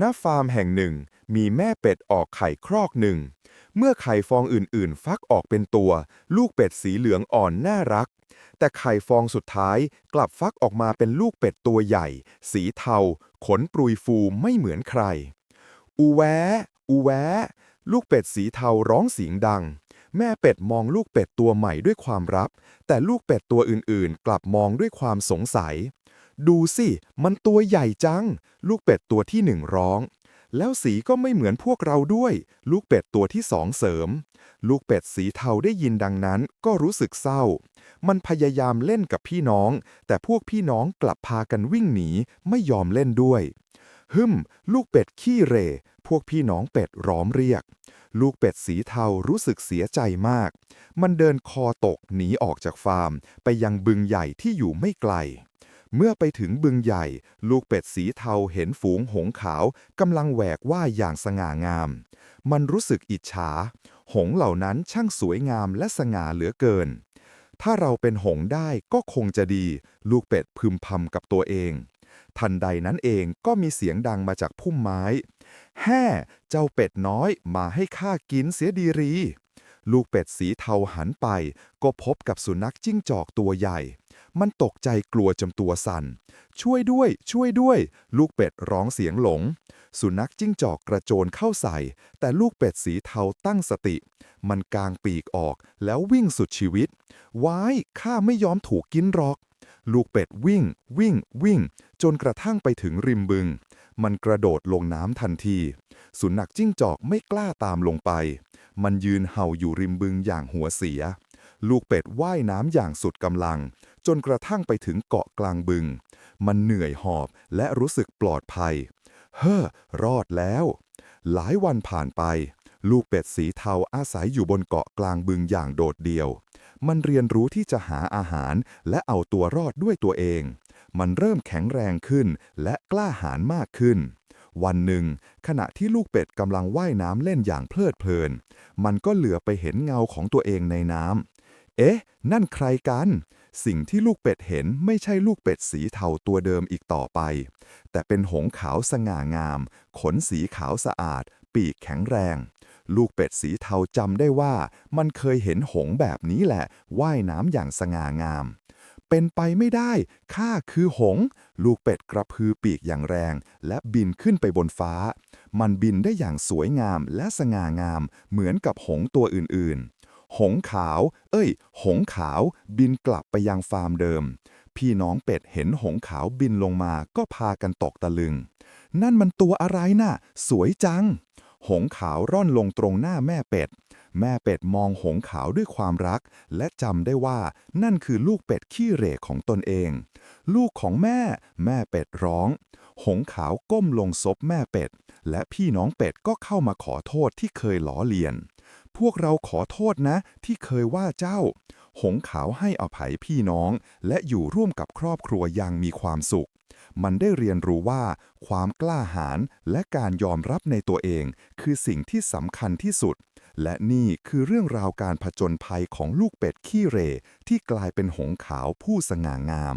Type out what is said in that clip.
ณฟาร์มแห่งหนึ่ง มีแม่เป็ดออกไข่ครอกหนึ่ง เมื่อไข่ฟองอื่นๆ ฟักออกเป็นตัว ลูกเป็ดสีเหลืองอ่อนน่ารัก แต่ไข่ฟองสุดท้ายกลับฟักออกมาเป็นลูกเป็ดตัวใหญ่ สีเทา ขนปรุยฟูไม่เหมือนใคร อูแวะอูแวะลูกเป็ดสีเทาร้องเสียงดัง แม่เป็ดมองลูกเป็ดตัวใหม่ด้วยความรับแต่ลูกเป็ดตัวอื่นๆ กลับมองด้วยความสงสัย ดูสิ มันตัวใหญ่จัง ลูกเป็ดตัวที่หนึ่งร้อง แล้วสีก็ไม่เหมือนพวกเราด้วย ลูกเป็ดตัวที่สองเสริม ลูกเป็ดสีเทาได้ยินดังนั้นก็รู้สึกเศร้า มันพยายามเล่นกับพี่น้อง แต่พวกพี่น้องกลับพากันวิ่งหนีไม่ยอมเล่นด้วยฮึมลูกเป็ดขี้เหรพวกพี่น้องเป็ดร้อมเรียก ลูกเป็ดสีเทารู้สึกเสียใจมาก มันเดินคอตกหนีออกจากฟาร์ม ไปยังบึงใหญ่ที่อยู่ไม่ไกล เมื่อไปถึงบึงใหญ่ ลูกเป็ดสีเทาเห็นฝูงหงขาวกำลังแหวกว่ายอย่างสง่างาม มันรู้สึกอิจฉา หงเหล่านั้นช่างสวยงามและสง่าเหลือเกิน ถ้าเราเป็นหงได้ก็คงจะดี ลูกเป็ดพึมพำกับตัวเอง ทันใดนั้นเองก็มีเสียงดังมาจากพุ่มไม้ แฮ่ เจ้าเป็ดน้อยมาให้ข้ากินเสียดีรี ลูกเป็ดสีเทาหันไป ก็พบกับสุนัขจิ้งจอกตัวใหญ่ มันตกใจกลัวจนตัวสั่น ช่วยด้วย ช่วยด้วย ลูกเป็ดร้องเสียงหลง สุนัขจิ้งจอกกระโจนเข้าใส่ แต่ลูกเป็ดสีเทาตั้งสติ มันกางปีกออกแล้ววิ่งสุดชีวิต ว้าย ข้าไม่ยอมถูกกินหรอก ลูกเป็ดวิ่ง วิ่ง วิ่ง จนกระทั่งไปถึงริมบึง มันกระโดดลงน้ำทันที สุนัขจิ้งจอกไม่กล้าตามลงไป มันยืนเห่าอยู่ริมบึงอย่างหัวเสียลูกเป็ดว่ายน้ำอย่างสุดกำลัง จนกระทั่งไปถึงเกาะกลางบึง มันเหนื่อยหอบและรู้สึกปลอดภัย เฮ้อ รอดแล้ว หลายวันผ่านไป ลูกเป็ดสีเทาอาศัยอยู่บนเกาะกลางบึงอย่างโดดเดี่ยว มันเรียนรู้ที่จะหาอาหารและเอาตัวรอดด้วยตัวเอง มันเริ่มแข็งแรงขึ้นและกล้าหาญมากขึ้นวันหนึ่ง ขณะที่ลูกเป็ดกำลังว่ายน้ำเล่นอย่างเพลิดเพลิน มันก็เหลือไปเห็นเงาของตัวเองในน้ำ เอ๊ะ นั่นใครกัน สิ่งที่ลูกเป็ดเห็นไม่ใช่ลูกเป็ดสีเทาตัวเดิมอีกต่อไป แต่เป็นหงส์ขาวสง่างาม ขนสีขาวสะอาด ปีกแข็งแรง ลูกเป็ดสีเทาจำได้ว่า มันเคยเห็นหงส์แบบนี้แหละว่ายน้ำอย่างสง่างาม เป็นไปไม่ได้ ข้าคือหงส์ลูกเป็ดกระพือปีกอย่างแรง และบินขึ้นไปบนฟ้า มันบินได้อย่างสวยงามและสง่างาม เหมือนกับหงส์ตัวอื่นๆ หงขาว เอ้ย หงขาว บินกลับไปยังฟาร์มเดิม พี่น้องเป็ดเห็นหงขาวบินลงมาก็พากันตกตะลึง นั่นมันตัวอะไรน่ะ สวยจัง หงขาวร่อนลงตรงหน้าแม่เป็ด แม่เป็ดมองหงขาวด้วยความรัก และจำได้ว่านั่นคือลูกเป็ดขี้เหร่ของตนเอง ลูกของแม่ แม่เป็ดร้อง หงขาวก้มลงซบแม่เป็ด และพี่น้องเป็ดก็เข้ามาขอโทษที่เคยล้อเลียน พวกเราขอโทษนะ ที่เคยว่าเจ้า หงส์ขาวให้อภัยพี่น้อง และอยู่ร่วมกับครอบครัวอย่างมีความสุข มันได้เรียนรู้ว่า ความกล้าหาญและการยอมรับในตัวเอง คือสิ่งที่สำคัญที่สุด และนี่คือเรื่องราวการผจญภัยของลูกเป็ดขี้เรที่กลายเป็นหงส์ขาวผู้สง่างาม